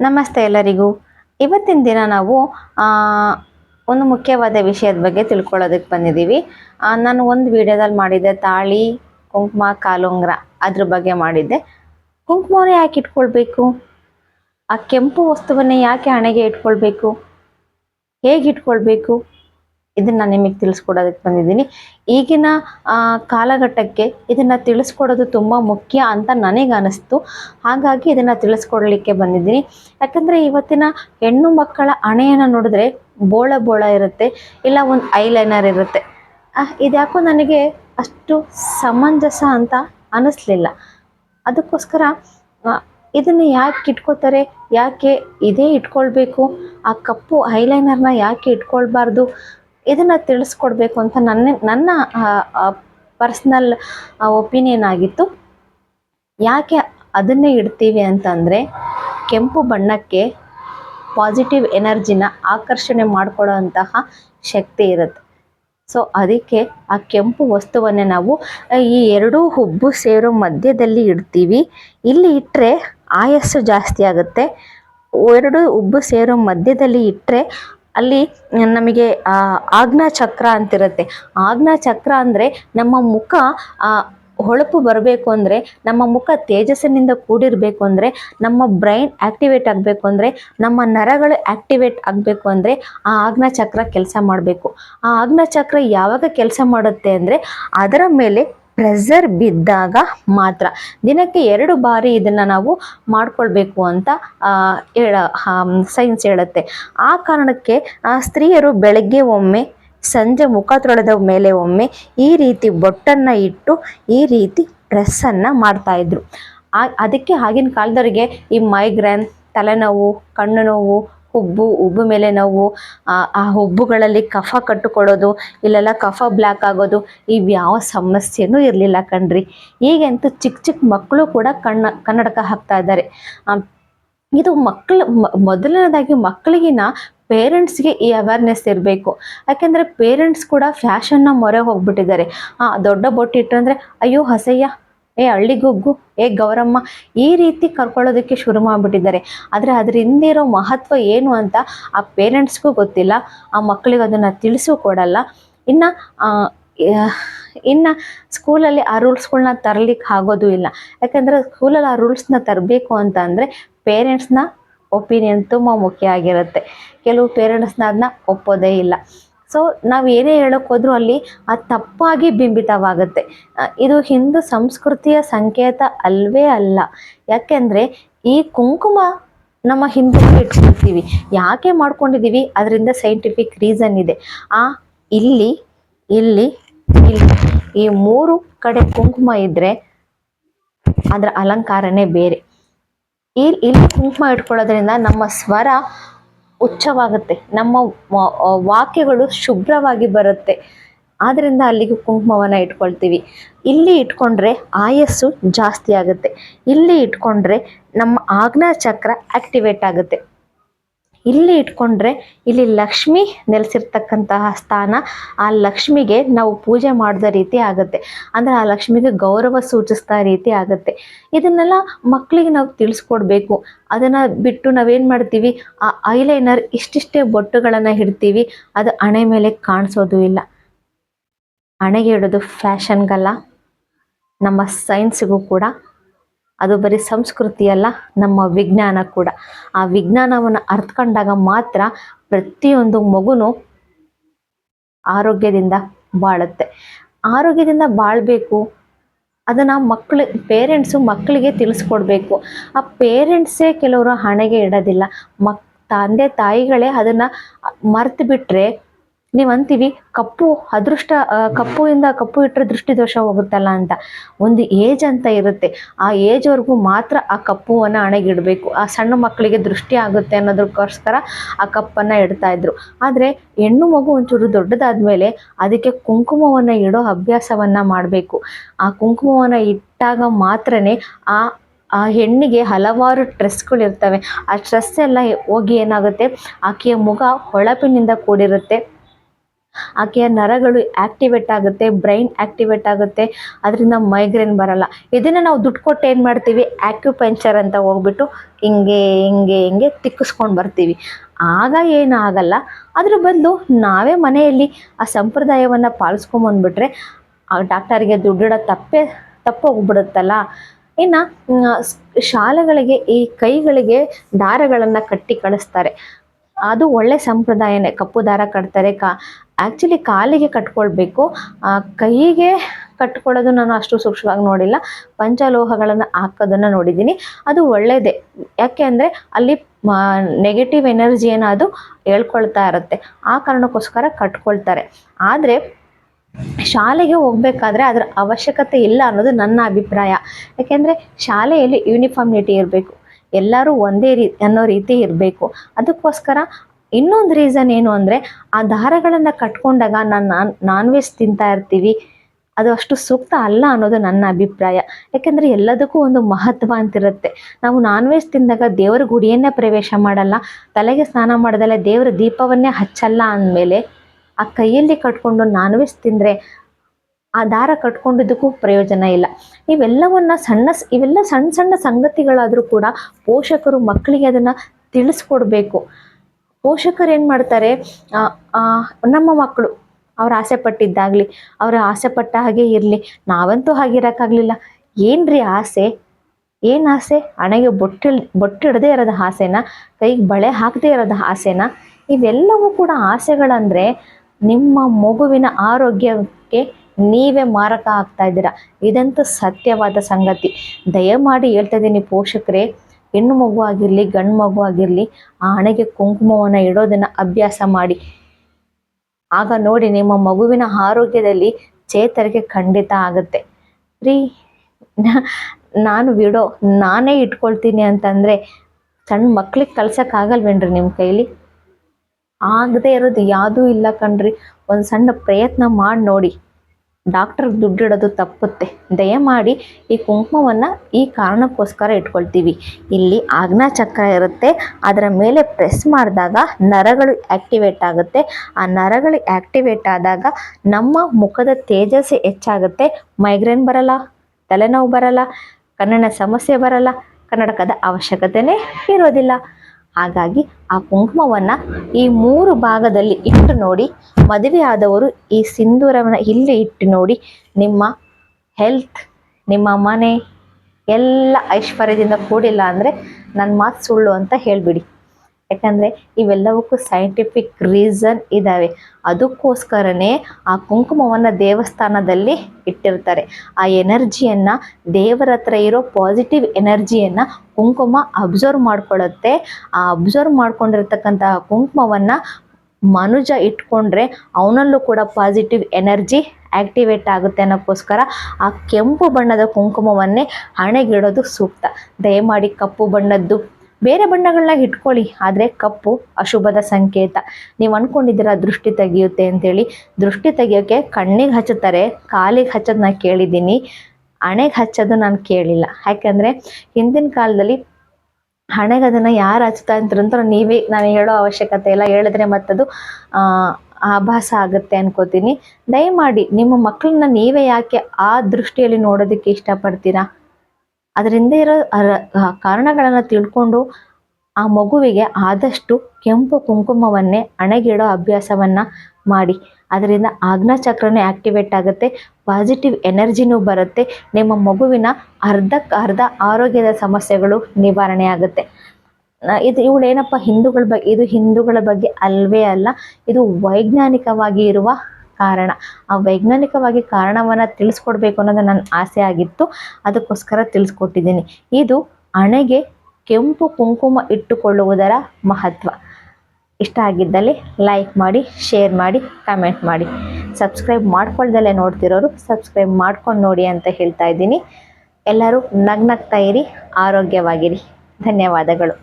ನಮಸ್ತೆ ಎಲ್ಲರಿಗೂ. ಇವತ್ತಿನ ದಿನ ನಾವು ಒಂದು ಮುಖ್ಯವಾದ ವಿಷಯದ ಬಗ್ಗೆ ತಿಳ್ಕೊಳ್ಳೋದಕ್ಕೆ ಬಂದಿದ್ದೀವಿ. ನಾನು ಒಂದು ವಿಡಿಯೋದಲ್ಲಿ ಮಾಡಿದ್ದೆ ತಾಳಿ, ಕುಂಕುಮ, ಕಾಲುಂಗ್ರ ಅದ್ರ ಬಗ್ಗೆ ಮಾಡಿದ್ದೆ. ಕುಂಕುಮನ ಯಾಕೆ ಇಟ್ಕೊಳ್ಬೇಕು? ಆ ಕೆಂಪು ವಸ್ತುವನ್ನೇ ಯಾಕೆ ಹಣೆಗೆ ಇಟ್ಕೊಳ್ಬೇಕು? ಹೇಗೆ ಇಟ್ಕೊಳ್ಬೇಕು? ಇದನ್ನ ನಾನು ನಿಮಗೆ ತಿಳಿಸ್ಕೊಡೋದಕ್ಕೆ ಬಂದಿದ್ದೀನಿ. ಈಗಿನ ಕಾಲಘಟ್ಟಕ್ಕೆ ಇದನ್ನ ತಿಳಿಸ್ಕೊಡೋದು ತುಂಬ ಮುಖ್ಯ ಅಂತ ನನಗೆ ಅನಿಸ್ತು. ಹಾಗಾಗಿ ಇದನ್ನ ತಿಳಿಸ್ಕೊಡ್ಲಿಕ್ಕೆ ಬಂದಿದ್ದೀನಿ. ಯಾಕಂದ್ರೆ ಇವತ್ತಿನ ಹೆಣ್ಣು ಮಕ್ಕಳ ಹಣೆಯನ್ನು ನೋಡಿದ್ರೆ ಬೋಳ ಬೋಳ ಇರುತ್ತೆ, ಇಲ್ಲ ಒಂದು ಐಲೈನರ್ ಇರುತ್ತೆ. ಇದ್ಯಾಕೋ ನನಗೆ ಅಷ್ಟು ಸಮಂಜಸ ಅಂತ ಅನಿಸ್ಲಿಲ್ಲ. ಅದಕ್ಕೋಸ್ಕರ ಇದನ್ನ ಯಾಕೆ ಇಟ್ಕೋತಾರೆ, ಯಾಕೆ ಇದೇ ಇಟ್ಕೊಳ್ಬೇಕು? ಆ ಕಪ್ಪು ಐಲೈನರ್ನ ಯಾಕೆ ಇಟ್ಕೊಳ್ಬಾರ್ದು? ಇದನ್ನ ತಿಳಿಸ್ಕೊಡ್ಬೇಕು ಅಂತ ನನ್ನ ನನ್ನ ಪರ್ಸ್ನಲ್ ಒಪಿನಿಯನ್ ಆಗಿತ್ತು. ಯಾಕೆ ಅದನ್ನೇ ಇಡ್ತೀವಿ ಅಂತಂದರೆ ಕೆಂಪು ಬಣ್ಣಕ್ಕೆ ಪಾಸಿಟಿವ್ ಎನರ್ಜಿನ ಆಕರ್ಷಣೆ ಮಾಡ್ಕೊಳ್ಳೋ ಅಂತಹ ಶಕ್ತಿ ಇರುತ್ತೆ. ಸೊ ಅದಕ್ಕೆ ಆ ಕೆಂಪು ವಸ್ತುವನ್ನೇ ನಾವು ಈ ಎರಡೂ ಹುಬ್ಬು ಸೇರೋ ಮಧ್ಯದಲ್ಲಿ ಇಡ್ತೀವಿ. ಇಲ್ಲಿ ಇಟ್ಟರೆ ಆಯಸ್ಸು ಜಾಸ್ತಿ ಆಗುತ್ತೆ. ಎರಡು ಉಬ್ಬು ಸೇರೋ ಮಧ್ಯದಲ್ಲಿ ಇಟ್ಟರೆ ಅಲ್ಲಿ ನಮಗೆ ಆಜ್ಞಾ ಚಕ್ರ ಅಂತಿರುತ್ತೆ. ಆಜ್ಞಾ ಚಕ್ರ ಅಂದರೆ ನಮ್ಮ ಮುಖ ಹೊಳಪು ಬರಬೇಕು ಅಂದರೆ, ನಮ್ಮ ಮುಖ ತೇಜಸ್ಸಿನಿಂದ ಕೂಡಿರಬೇಕು ಅಂದರೆ, ನಮ್ಮ ಬ್ರೈನ್ ಆ್ಯಕ್ಟಿವೇಟ್ ಆಗಬೇಕು ಅಂದರೆ, ನಮ್ಮ ನರಗಳು ಆ್ಯಕ್ಟಿವೇಟ್ ಆಗಬೇಕು ಅಂದರೆ ಆ ಆಜ್ಞಾ ಚಕ್ರ ಕೆಲಸ ಮಾಡಬೇಕು. ಆ ಆಜ್ಞಾ ಚಕ್ರ ಯಾವಾಗ ಕೆಲಸ ಮಾಡುತ್ತೆ ಅಂದರೆ, ಅದರ ಮೇಲೆ ಪ್ರೆಷರ್ ಬಿದ್ದಾಗ ಮಾತ್ರ. ದಿನಕ್ಕೆ ಎರಡು ಬಾರಿ ಇದನ್ನು ನಾವು ಮಾಡಿಕೊಳ್ಬೇಕು ಅಂತ ಹೇಳ ಸೈನ್ಸ್ ಹೇಳುತ್ತೆ. ಆ ಕಾರಣಕ್ಕೆ, ಆ, ಸ್ತ್ರೀಯರು ಬೆಳಗ್ಗೆ ಒಮ್ಮೆ, ಸಂಜೆ ಮುಖ ತೊಳೆದ ಮೇಲೆ ಒಮ್ಮೆ ಈ ರೀತಿ ಬೊಟ್ಟನ್ನು ಇಟ್ಟು ಈ ರೀತಿ ಪ್ರೆಸ್ಸನ್ನು ಮಾಡ್ತಾಯಿದ್ರು ಅದಕ್ಕೆ ಆಗಿನ ಕಾಲದವರಿಗೆ ಈ ಮೈಗ್ರೇನ್ ತಲೆನೋವು, ಕಣ್ಣು ನೋವು ಹುಬ್ಬು ಹುಬ್ಬು ಮೇಲೆ ನೋವು, ಆ ಹುಬ್ಬುಗಳಲ್ಲಿ ಕಫ ಕಟ್ಟಿಕೊಳ್ಳೋದು, ಇಲ್ಲೆಲ್ಲ ಕಫ ಬ್ಲ್ಯಾಕ್ ಆಗೋದು ಇವ್ಯಾವ ಸಮಸ್ಯೆನೂ ಇರಲಿಲ್ಲ ಕಣ್ರಿ. ಈಗಂತೂ ಚಿಕ್ಕ ಚಿಕ್ಕ ಮಕ್ಕಳು ಕೂಡ ಕಣ್ಣ, ಕನ್ನಡಕ ಹಾಕ್ತಾ ಇದ್ದಾರೆ. ಇದು ಮಕ್ಕಳು ಮೊದಲನೇದಾಗಿ ಮಕ್ಕಳಿಗಿನ ಪೇರೆಂಟ್ಸ್ಗೆ ಈ ಅವೇರ್ನೆಸ್ ಇರಬೇಕು. ಯಾಕೆಂದರೆ ಪೇರೆಂಟ್ಸ್ ಕೂಡ ಫ್ಯಾಷನ್ನ ಮೊರೆ ಹೋಗ್ಬಿಟ್ಟಿದ್ದಾರೆ. ದೊಡ್ಡ ಬೊಟ್ಟಿಟ್ಟು ಅಂದರೆ, ಅಯ್ಯೋ, ಹಸಯ್ಯ ಏ ಹಳ್ಳಿಗೊಗ್ಗು ಏ ಗೌರಮ್ಮ, ಈ ರೀತಿ ಕರ್ಕೊಳ್ಳೋದಕ್ಕೆ ಶುರು ಮಾಡಿಬಿಟ್ಟಿದ್ದಾರೆ. ಆದರೆ ಅದ್ರ ಹಿಂದಿರೋ ಮಹತ್ವ ಏನು ಅಂತ ಆ ಪೇರೆಂಟ್ಸ್ಗೂ ಗೊತ್ತಿಲ್ಲ. ಆ ಮಕ್ಕಳಿಗೆ ಅದನ್ನು ತಿಳಿಸೂ ಕೊಡಲ್ಲ. ಇನ್ನು ಇನ್ನು ಸ್ಕೂಲಲ್ಲಿ ಆ ರೂಲ್ಸ್ಗಳನ್ನ ತರಲಿಕ್ಕೆ ಆಗೋದು ಇಲ್ಲ. ಯಾಕಂದರೆ ಸ್ಕೂಲಲ್ಲಿ ಆ ರೂಲ್ಸ್ನ ತರಬೇಕು ಅಂತ ಅಂದರೆ ಪೇರೆಂಟ್ಸ್ನ ಒಪಿನಿಯನ್ ತುಂಬ ಮುಖ್ಯ ಆಗಿರುತ್ತೆ. ಕೆಲವು ಪೇರೆಂಟ್ಸ್ನ ಅದನ್ನ ಒಪ್ಪೋದೇ ಇಲ್ಲ. ಸೊ ನಾವು ಏನೇ ಹೇಳೋಕೆ ಹೋದ್ರೂ ಅಲ್ಲಿ ಅದು ತಪ್ಪಾಗಿ ಬಿಂಬಿತವಾಗುತ್ತೆ. ಇದು ಹಿಂದೂ ಸಂಸ್ಕೃತಿಯ ಸಂಕೇತ ಅಲ್ವೇ ಅಲ್ಲ. ಯಾಕೆಂದರೆ ಈ ಕುಂಕುಮ ನಮ್ಮ ಹಿಂದೂ ಇಟ್ಕೊಳ್ತೀವಿ. ಯಾಕೆ ಮಾಡ್ಕೊಂಡಿದ್ದೀವಿ ಅದರಿಂದ ಸೈಂಟಿಫಿಕ್ ರೀಸನ್ ಇದೆ. ಆ, ಇಲ್ಲಿ ಇಲ್ಲಿ ಇಲ್ಲಿ ಈ ಮೂರು ಕಡೆ ಕುಂಕುಮ ಇದ್ರೆ ಅದರ ಅಲಂಕಾರನೇ ಬೇರೆ. ಇಲ್ಲಿ ಇಲ್ಲಿ ಕುಂಕುಮ ಇಟ್ಕೊಳ್ಳೋದ್ರಿಂದ ನಮ್ಮ ಸ್ವರ ಉಚ್ಚವಾಗುತ್ತೆ. ನಮ್ಮ ವಾಕ್ಯಗಳು ಶುಭ್ರವಾಗಿ ಬರುತ್ತೆ. ಆದ್ದರಿಂದ ಅಲ್ಲಿಗೆ ಕುಂಕುಮವನ್ನು ಇಟ್ಕೊಳ್ತೀವಿ. ಇಲ್ಲಿ ಇಟ್ಕೊಂಡ್ರೆ ಆಯಸ್ಸು ಜಾಸ್ತಿ ಆಗುತ್ತೆ. ಇಲ್ಲಿ ಇಟ್ಕೊಂಡ್ರೆ ನಮ್ಮ ಆಜ್ಞಾ ಚಕ್ರ ಆಕ್ಟಿವೇಟ್ ಆಗುತ್ತೆ. ಇಲ್ಲಿ ಇಟ್ಕೊಂಡ್ರೆ ಇಲ್ಲಿ ಲಕ್ಷ್ಮಿ ನೆಲೆಸಿರ್ತಕ್ಕಂತಹ ಸ್ಥಾನ, ಆ ಲಕ್ಷ್ಮಿಗೆ ನಾವು ಪೂಜೆ ಮಾಡಿದ ರೀತಿ ಆಗುತ್ತೆ. ಅಂದರೆ ಆ ಲಕ್ಷ್ಮಿಗೆ ಗೌರವ ಸೂಚಿಸ್ತಾ ರೀತಿ ಆಗುತ್ತೆ. ಇದನ್ನೆಲ್ಲ ಮಕ್ಕಳಿಗೆ ನಾವು ತಿಳಿಸ್ಕೊಡ್ಬೇಕು. ಅದನ್ನು ಬಿಟ್ಟು ನಾವೇನು ಮಾಡ್ತೀವಿ? ಆ ಐಲೈನರ್ ಇಷ್ಟಿಷ್ಟೇ ಬೊಟ್ಟುಗಳನ್ನು ಇಡ್ತೀವಿ. ಅದು ಹಣೆ ಮೇಲೆ ಕಾಣಿಸೋದು ಇಲ್ಲ. ಹಣೆಗೆ ಇಡೋದು ಫ್ಯಾಷನ್ಗಲ್ಲ. ನಮ್ಮ ಸೈನ್ಸ್ಗೂ ಕೂಡ ಅದು ಬರೀ ಸಂಸ್ಕೃತಿ ಅಲ್ಲ, ನಮ್ಮ ವಿಜ್ಞಾನ ಕೂಡ. ಆ ವಿಜ್ಞಾನವನ್ನು ಅರ್ಥಕೊಂಡಾಗ ಮಾತ್ರ ಪ್ರತಿಯೊಂದು ಮಗುನು ಆರೋಗ್ಯದಿಂದ ಬಾಳುತ್ತೆ. ಆರೋಗ್ಯದಿಂದ ಬಾಳಬೇಕು, ಅದನ್ನು ಮಕ್ಕಳು ಪೇರೆಂಟ್ಸು ಮಕ್ಕಳಿಗೆ ತಿಳಿಸ್ಕೊಡ್ಬೇಕು. ಆ ಪೇರೆಂಟ್ಸೇ ಕೆಲವರು ಹಣೆಗೆ ಇಡೋದಿಲ್ಲ. ಮಕ್, ತಂದೆ ತಾಯಿಗಳೇ ಅದನ್ನು ಮರ್ತು ಬಿಟ್ಟರೆ ನೀವು ಅಂತೀವಿ, ಕಪ್ಪು ಅದೃಷ್ಟ ಕಪ್ಪು ಇಂದ ಕಪ್ಪು ಇಟ್ಟರೆ ದೃಷ್ಟಿ ದೋಷ ಹೋಗುತ್ತಲ್ಲ ಅಂತ. ಒಂದು ಏಜ್ ಅಂತ ಇರುತ್ತೆ. ಆ ಏಜ್ವರೆಗೂ ಮಾತ್ರ ಆ ಕಪ್ಪುವನ್ನ ಹಣೆಗಿಡಬೇಕು ಆ ಸಣ್ಣ ಮಕ್ಕಳಿಗೆ ದೃಷ್ಟಿ ಆಗುತ್ತೆ ಅನ್ನೋದಕ್ಕೋಸ್ಕರ ಆ ಕಪ್ಪನ್ನು ಇಡ್ತಾ ಇದ್ರು. ಆದರೆ ಹೆಣ್ಣು ಮಗು ಒಂಚೂರು ದೊಡ್ಡದಾದ್ಮೇಲೆ ಅದಕ್ಕೆ ಕುಂಕುಮವನ್ನು ಇಡೋ ಅಭ್ಯಾಸವನ್ನು ಮಾಡಬೇಕು. ಆ ಕುಂಕುಮವನ್ನು ಇಟ್ಟಾಗ ಮಾತ್ರನೇ ಆ ಆ ಹೆಣ್ಣಿಗೆ ಹಲವಾರು ಸ್ಟ್ರೆಸ್ಗಳಿರ್ತವೆ ಆ ಸ್ಟ್ರೆಸ್ ಎಲ್ಲ ಹೋಗಿ ಏನಾಗುತ್ತೆ? ಆಕೆಯ ಮುಖ ಹೊಳಪಿನಿಂದ ಕೂಡಿರುತ್ತೆ. ಆಕೆಯ ನರಗಳು ಆಕ್ಟಿವೇಟ್ ಆಗುತ್ತೆ ಬ್ರೈನ್ ಆಕ್ಟಿವೇಟ್ ಆಗುತ್ತೆ, ಅದರಿಂದ ಮೈಗ್ರೇನ್ ಬರಲ್ಲ. ಇದನ್ನು ನಾವು ದುಡ್ಡು ಕೊಟ್ಟು ಏನು ಮಾಡ್ತೀವಿ? ಆ್ಯಕ್ಯುಪಂಚರ್ ಅಂತ ಹೋಗ್ಬಿಟ್ಟು ಹಿಂಗೆ ಹಿಂಗೆ ಹಿಂಗೆ ತಿಕ್ಕಿಸ್ಕೊಂಡು ಬರ್ತೀವಿ. ಆಗ ಏನಾಗಲ್ಲ ಅದ್ರ ಬದಲು ನಾವೇ ಮನೆಯಲ್ಲಿ ಆ ಸಂಪ್ರದಾಯವನ್ನು ಪಾಲಿಸ್ಕೊಂಬಂದ್ಬಿಟ್ರೆ ಆ ಡಾಕ್ಟರಿಗೆ ದುಡ್ಡಿಡೋ ತಪ್ಪೇ ತಪ್ಪೋಗ್ಬಿಡುತ್ತಲ್ಲ ಇನ್ನು ಶಾಲೆಗಳಿಗೆ ಈ ಕೈಗಳಿಗೆ ದಾರಗಳನ್ನು ಕಟ್ಟಿ ಕಳಿಸ್ತಾರೆ. ಅದು ಒಳ್ಳೆ ಸಂಪ್ರದಾಯನೇ. ಕಪ್ಪು ದಾರ ಕಟ್ತಾರೆ, ಕಾ ಆ್ಯಕ್ಚುಲಿ ಕಾಲಿಗೆ ಕಟ್ಕೊಳ್ಬೇಕು. ಕೈಗೆ ಕಟ್ಕೊಳ್ಳೋದು ನಾನು ಅಷ್ಟು ಸೂಕ್ಷ್ಮವಾಗಿ ನೋಡಿಲ್ಲ. ಪಂಚಲೋಹಗಳನ್ನು ಹಾಕೋದನ್ನು ನೋಡಿದ್ದೀನಿ. ಅದು ಒಳ್ಳೆಯದೇ ಯಾಕೆ ಅಂದರೆ ಅಲ್ಲಿ ನೆಗೆಟಿವ್ ಎನರ್ಜಿಯನ್ನು ಅದು ಹೇಳ್ಕೊಳ್ತಾ ಇರುತ್ತೆ. ಆ ಕಾರಣಕ್ಕೋಸ್ಕರ ಕಟ್ಕೊಳ್ತಾರೆ. ಆದರೆ, ಶಾಲೆಗೆ ಹೋಗಬೇಕಾದ್ರೆ ಅದರ ಅವಶ್ಯಕತೆ ಇಲ್ಲ ಅನ್ನೋದು ನನ್ನ ಅಭಿಪ್ರಾಯ. ಯಾಕೆಂದರೆ ಶಾಲೆಯಲ್ಲಿ ಯೂನಿಫಾರ್ಮಿಟಿ ಇರಬೇಕು. ಎಲ್ಲರೂ ಒಂದೇ ರೀ ಅನ್ನೋ ರೀತಿ ಇರಬೇಕು. ಅದಕ್ಕೋಸ್ಕರ ಇನ್ನೊಂದು ರೀಸನ್ ಏನು ಅಂದರೆ, ಆ ದಾರಗಳನ್ನು ಕಟ್ಕೊಂಡಾಗ ನಾನು ನಾನ್ ನಾನ್ ವೆಜ್ ತಿಂತಾ ಇರ್ತೀವಿ, ಅದು ಅಷ್ಟು ಸೂಕ್ತ ಅಲ್ಲ ಅನ್ನೋದು ನನ್ನ ಅಭಿಪ್ರಾಯ. ಯಾಕೆಂದರೆ ಎಲ್ಲದಕ್ಕೂ ಒಂದು ಮಹತ್ವ ಅಂತಿರುತ್ತೆ. ನಾವು ನಾನ್ ವೆಜ್ ತಿಂದಾಗ ದೇವರ ಗುಡಿಯನ್ನೇ ಪ್ರವೇಶ ಮಾಡಲ್ಲ, ತಲೆಗೆ ಸ್ನಾನ ಮಾಡದಲ್ಲೇ ದೇವರ ದೀಪವನ್ನೇ ಹಚ್ಚಲ್ಲ ಅಂದಮೇಲೆ, ಆ ಕೈಯಲ್ಲಿ ಕಟ್ಕೊಂಡು ನಾನ್ ವೆಜ್ ತಿಂದರೆ ಆ ದಾರ ಕಟ್ಕೊಂಡಿದ್ದಕ್ಕೂ ಪ್ರಯೋಜನ ಇಲ್ಲ. ಇವೆಲ್ಲವನ್ನ ಸಣ್ಣ ಇವೆಲ್ಲ ಸಣ್ಣ ಸಣ್ಣ ಸಂಗತಿಗಳಾದರೂ ಕೂಡ ಪೋಷಕರು ಮಕ್ಕಳಿಗೆ ಅದನ್ನು ತಿಳಿಸ್ಕೊಡ್ಬೇಕು. ಪೋಷಕರು ಏನು ಮಾಡ್ತಾರೆ? ನಮ್ಮ ಮಕ್ಕಳು ಅವ್ರ ಆಸೆ ಪಟ್ಟಿದ್ದಾಗಲಿ, ಅವ್ರ ಆಸೆ ಪಟ್ಟ ಹಾಗೆ ಇರಲಿ. ನಾವಂತೂ ಹಾಗಿರೋಕ್ಕಾಗಲಿಲ್ಲ ಏನ್ರಿ ಆಸೆ? ಏನು ಆಸೆ? ಹಣೆಗೆ ಬೊಟ್ಟಿಲ್, ಬೊಟ್ಟಿಡದೇ ಇರೋದು ಆಸೆನ? ಕೈಗೆ ಬಳೆ ಹಾಕದೆ ಇರೋದು ಆಸೆನ? ಇವೆಲ್ಲವೂ ಕೂಡ ಆಸೆಗಳಂದರೆ ನಿಮ್ಮ ಮಗುವಿನ ಆರೋಗ್ಯಕ್ಕೆ ನೀವೇ ಮಾರಕ ಆಗ್ತಾ ಇದ್ದೀರಾ? ಇದಂತೂ ಸತ್ಯವಾದ ಸಂಗತಿ. ದಯಮಾಡಿ ಹೇಳ್ತಾ ಇದ್ದೀನಿ ಪೋಷಕರೇ, ಹೆಣ್ಣು ಮಗು ಆಗಿರಲಿ, ಗಂಡು ಮಗು ಆಗಿರಲಿ, ಆ ಹಣೆಗೆ ಕುಂಕುಮವನ್ನು ಇಡೋದನ್ನು ಅಭ್ಯಾಸ ಮಾಡಿ. ಆಗ ನೋಡಿ ನಿಮ್ಮ ಮಗುವಿನ ಆರೋಗ್ಯದಲ್ಲಿ ಚೇತರಿಕೆ ಖಂಡಿತ ಆಗುತ್ತೆ. ರೀ ನಾನು ಬಿಡೋ, ನಾನೇ ಇಟ್ಕೊಳ್ತೀನಿ ಅಂತಂದರೆ ಸಣ್ಣ ಮಕ್ಳಿಗೆ ಕಳ್ಸೋಕ್ಕಾಗಲ್ವೇನ್ರಿ ನಿಮ್ಮ ಕೈಲಿ? ಆಗದೆ ಇರೋದು ಯಾವುದೂ ಇಲ್ಲ ಕಣ್ರಿ. ಒಂದು ಸಣ್ಣ ಪ್ರಯತ್ನ ಮಾಡಿ ನೋಡಿ. ಡಾಕ್ಟರ್ ದುಡ್ಡಿಡೋದು ತಪ್ಪುತ್ತೆ. ದಯಮಾಡಿ ಈ ಕುಂಕುಮವನ್ನು ಈ ಕಾರಣಕ್ಕೋಸ್ಕರ ಇಟ್ಕೊಳ್ತೀವಿ. ಇಲ್ಲಿ ಆಜ್ಞಾ ಚಕ್ರ ಇರುತ್ತೆ. ಅದರ ಮೇಲೆ ಪ್ರೆಸ್ ಮಾಡಿದಾಗ ನರಗಳು ಆ್ಯಕ್ಟಿವೇಟ್ ಆಗುತ್ತೆ. ಆ ನರಗಳು ಆ್ಯಕ್ಟಿವೇಟ್ ಆದಾಗ ನಮ್ಮ ಮುಖದ ತೇಜಸ್ಸು ಹೆಚ್ಚಾಗುತ್ತೆ. ಮೈಗ್ರೇನ್ ಬರಲ್ಲ, ತಲೆನೋವು ಬರಲ್ಲ ಕನ್ನಡ ಸಮಸ್ಯೆ ಬರಲ್ಲ, ಕನ್ನಡಕದ ಅವಶ್ಯಕತೆಯೇ ಇರೋದಿಲ್ಲ. ಹಾಗಾಗಿ ಆ ಕುಂಕುಮವನ್ನು ಈ ಮೂರು ಭಾಗದಲ್ಲಿ ಇಟ್ಟು ನೋಡಿ ಮದುವೆ ಆದವರು ಈ ಸಿಂಧೂರವನ್ನು ಇಲ್ಲಿ ಇಟ್ಟು ನೋಡಿ, ನಿಮ್ಮ ಹೆಲ್ತ್ ನಿಮ್ಮ ಮನೆ ಎಲ್ಲ ಐಶ್ವರ್ಯದಿಂದ ಕೂಡಿಲ್ಲ ಅಂದರೆ ನನ್ನ ಮಾತು ಸುಳ್ಳು ಅಂತ ಹೇಳಿಬಿಡಿ. ಯಾಕಂದರೆ ಇವೆಲ್ಲವಕ್ಕೂ ಸೈಂಟಿಫಿಕ್ ರೀಸನ್ ಇದ್ದಾವೆ ಅದಕ್ಕೋಸ್ಕರನೇ ಆ ಕುಂಕುಮವನ್ನು ದೇವಸ್ಥಾನದಲ್ಲಿ ಇಟ್ಟಿರ್ತಾರೆ. ಆ ಎನರ್ಜಿಯನ್ನು ದೇವರ ಹತ್ರ ಇರೋ ಪಾಸಿಟಿವ್ ಎನರ್ಜಿಯನ್ನು ಕುಂಕುಮ ಅಬ್ಸರ್ವ್ ಮಾಡ್ಕೊಳ್ಳುತ್ತೆ. ಆ ಅಬ್ಸರ್ವ್ ಮಾಡ್ಕೊಂಡಿರ್ತಕ್ಕಂತಹ ಕುಂಕುಮವನ್ನು ಮನುಜ ಇಟ್ಕೊಂಡ್ರೆ ಅವನಲ್ಲೂ ಕೂಡ ಪಾಸಿಟಿವ್ ಎನರ್ಜಿ ಆ್ಯಕ್ಟಿವೇಟ್ ಆಗುತ್ತೆ ಅನ್ನೋಕ್ಕೋಸ್ಕರ ಆ ಕೆಂಪು ಬಣ್ಣದ ಕುಂಕುಮವನ್ನೇ ಹಣೆಗಿಡೋದು ಸೂಕ್ತ. ದಯಮಾಡಿ ಕಪ್ಪು ಬಣ್ಣದ್ದು ಬೇರೆ ಬಣ್ಣಗಳನ್ನ ಇಟ್ಕೊಳ್ಳಿ, ಆದರೆ ಕಪ್ಪು ಅಶುಭದ ಸಂಕೇತ. ನೀವು ಅಂದ್ಕೊಂಡಿದ್ದೀರಾ ದೃಷ್ಟಿ ತೆಗೆಯುತ್ತೆ ಅಂತೇಳಿ. ದೃಷ್ಟಿ ತೆಗಿಯೋಕ್ಕೆ ಕಣ್ಣಿಗೆ ಹಚ್ಚುತ್ತಾರೆ, ಕಾಲಿಗೆ ಹಚ್ಚೋದು ನಾನು ಕೇಳಿದ್ದೀನಿ. ಹಣೆಗೆ ಹಚ್ಚೋದು ನಾನು ಕೇಳಿಲ್ಲ. ಯಾಕೆಂದರೆ ಹಿಂದಿನ ಕಾಲದಲ್ಲಿ ಹಣೆಗೆ ಅದನ್ನು ಯಾರು ಹಚ್ತಾ ಅಂತ ನೀವೇ ನಾನು ಹೇಳೋ ಅವಶ್ಯಕತೆ ಇಲ್ಲ. ಹೇಳಿದ್ರೆ ಮತ್ತದು ಆಭಾಸ ಆಗುತ್ತೆ ಅನ್ಕೋತೀನಿ. ದಯಮಾಡಿ ನಿಮ್ಮ ಮಕ್ಕಳನ್ನ ನೀವೇ ಯಾಕೆ ಆ ದೃಷ್ಟಿಯಲ್ಲಿ ನೋಡೋದಕ್ಕೆ ಇಷ್ಟಪಡ್ತೀರಾ? ಅದರಿಂದ ಇರೋ ಕಾರಣಗಳನ್ನು ತಿಳ್ಕೊಂಡು ಆ ಮಗುವಿಗೆ ಆದಷ್ಟು ಕೆಂಪು ಕುಂಕುಮವನ್ನೇ ಹಣೆಗಿಡೋ ಅಭ್ಯಾಸವನ್ನು ಮಾಡಿ. ಅದರಿಂದ ಆಜ್ಞಾ ಚಕ್ರನೇ ಆ್ಯಕ್ಟಿವೇಟ್ ಆಗುತ್ತೆ, ಪಾಸಿಟಿವ್ ಎನರ್ಜಿನೂ ಬರುತ್ತೆ, ನಿಮ್ಮ ಮಗುವಿನ ಅರ್ಧಕ್ಕೆ ಅರ್ಧ ಆರೋಗ್ಯದ ಸಮಸ್ಯೆಗಳು ನಿವಾರಣೆ ಆಗುತ್ತೆ. ಇದು ಇದು ಇವಳೇನಪ್ಪ ಹಿಂದೂಗಳ ಬಗ್ಗೆ ಇದು ಹಿಂದೂಗಳ ಬಗ್ಗೆ ಅಲ್ವೇ ಅಲ್ಲ, ಇದು ವೈಜ್ಞಾನಿಕವಾಗಿ ಇರುವ ಕಾರಣ. ಆ ವೈಜ್ಞಾನಿಕವಾಗಿ ಕಾರಣವನ್ನು ತಿಳಿಸ್ಕೊಡ್ಬೇಕು ಅನ್ನೋದು ನನ್ನ ಆಸೆ ಆಗಿತ್ತು. ಅದಕ್ಕೋಸ್ಕರ ತಿಳಿಸ್ಕೊಟ್ಟಿದ್ದೀನಿ. ಇದು ಹಣೆಗೆ ಕೆಂಪು ಕುಂಕುಮ ಇಟ್ಟುಕೊಳ್ಳುವುದರ ಮಹತ್ವ. ಇಷ್ಟ ಆಗಿದ್ದಲ್ಲಿ ಲೈಕ್ ಮಾಡಿ, ಶೇರ್ ಮಾಡಿ, ಕಮೆಂಟ್ ಮಾಡಿ. ಸಬ್ಸ್ಕ್ರೈಬ್ ಮಾಡ್ಕೊಳ್ದಲ್ಲೇ ನೋಡ್ತಿರೋರು ಸಬ್ಸ್ಕ್ರೈಬ್ ಮಾಡ್ಕೊಂಡು ನೋಡಿ ಅಂತ ಹೇಳ್ತಾ ಇದ್ದೀನಿ. ಎಲ್ಲರೂ ನಗ್ನಗ್ತಾ ಇರಿ, ಆರೋಗ್ಯವಾಗಿರಿ. ಧನ್ಯವಾದಗಳು.